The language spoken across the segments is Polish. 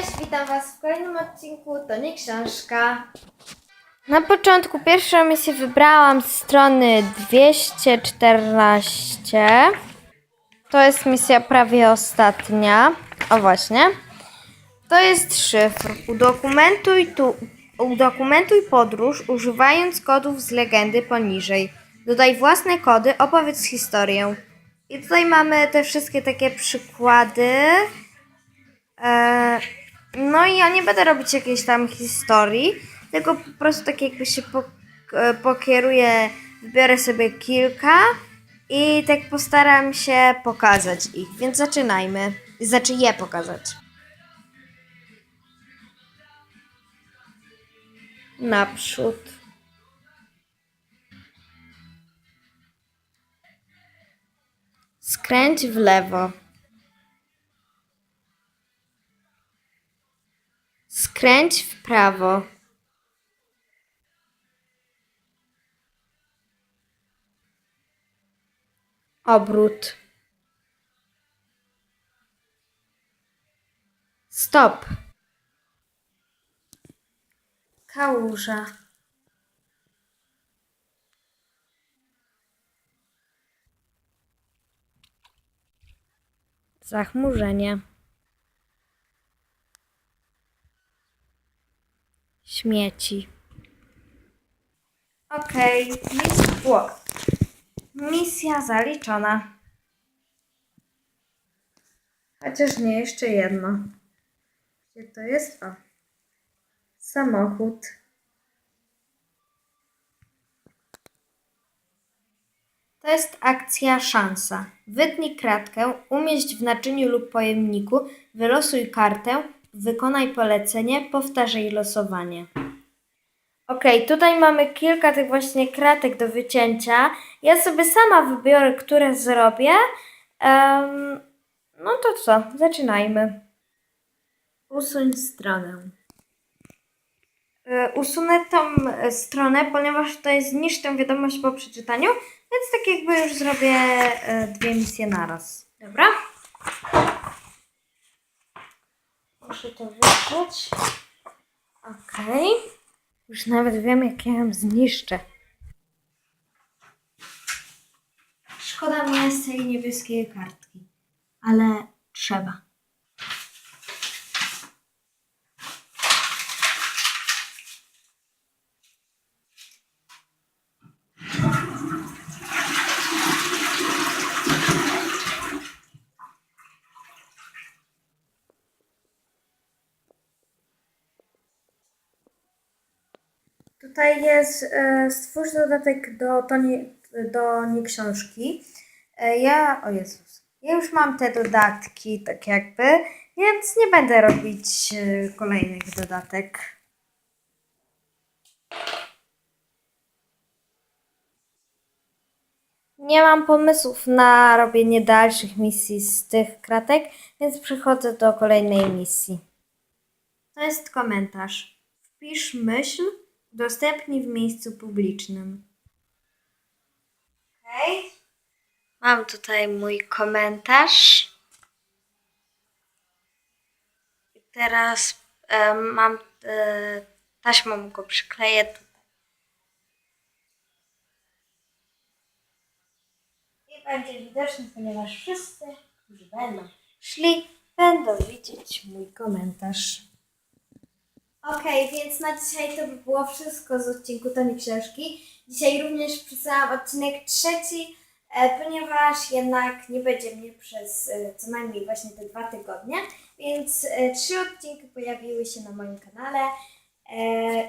Cześć, witam Was w kolejnym odcinku To nie książka. Na początku pierwszą misję wybrałam z strony 214. To jest misja prawie ostatnia. O właśnie. To jest szyfr. Udokumentuj, tu, udokumentuj podróż używając kodów z legendy poniżej. Dodaj własne kody, opowiedz historię. I tutaj mamy te wszystkie takie przykłady. E, no i ja nie będę robić jakiejś tam historii, tylko po prostu tak jakby się e, pokieruję, wybiorę sobie kilka i tak postaram się pokazać ich. Więc zaczynajmy. Znaczy je pokazać. Naprzód. Skręć w lewo. Skręć w prawo. Obrót. Stop. Kałuża. Zachmurzenie. Śmieci. Okej, mis- o. misja zaliczona. Chociaż nie jeszcze jedno. Gdzie to jest? O. Samochód. To jest akcja szansa. Wytnij kratkę, umieść w naczyniu lub pojemniku, wylosuj kartę, wykonaj polecenie, powtarzaj losowanie. Ok, tutaj mamy kilka tych właśnie kratek do wycięcia. Ja sobie sama wybiorę, które zrobię. Em, no to co, zaczynajmy. Usuń stronę. E, Usunę tą e, stronę, ponieważ to jest zniszcz tę wiadomość po przeczytaniu, więc tak jakby już zrobię e, dwie misje naraz. Dobra? Muszę to wyszeć. Okej. Już nawet wiem, jak ja ją zniszczę. Szkoda mi jest tej niebieskiej kartki, ale trzeba. Tutaj jest e, stwórz dodatek do, to nie, do nie książki. E, ja, o Jezus, ja już mam te dodatki, tak jakby, więc nie będę robić e, kolejnych dodatek. Nie mam pomysłów na robienie dalszych misji z tych kratek, więc przechodzę do kolejnej misji. To jest komentarz. Wpisz myśl, udostępnij w miejscu publicznym. Okej. Mam tutaj mój komentarz. I teraz e, mam e, taśmą go przykleję tutaj. I będzie widoczny, ponieważ wszyscy, którzy będą szli, będą widzieć mój komentarz. Okej, więc na dzisiaj to by było wszystko z odcinku Toni Książki. Dzisiaj również przesyłam odcinek trzeci, e, ponieważ jednak nie będzie mnie przez e, co najmniej właśnie te dwa tygodnie, więc e, trzy odcinki pojawiły się na moim kanale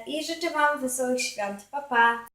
i życzę Wam wesołych świąt. Pa, pa!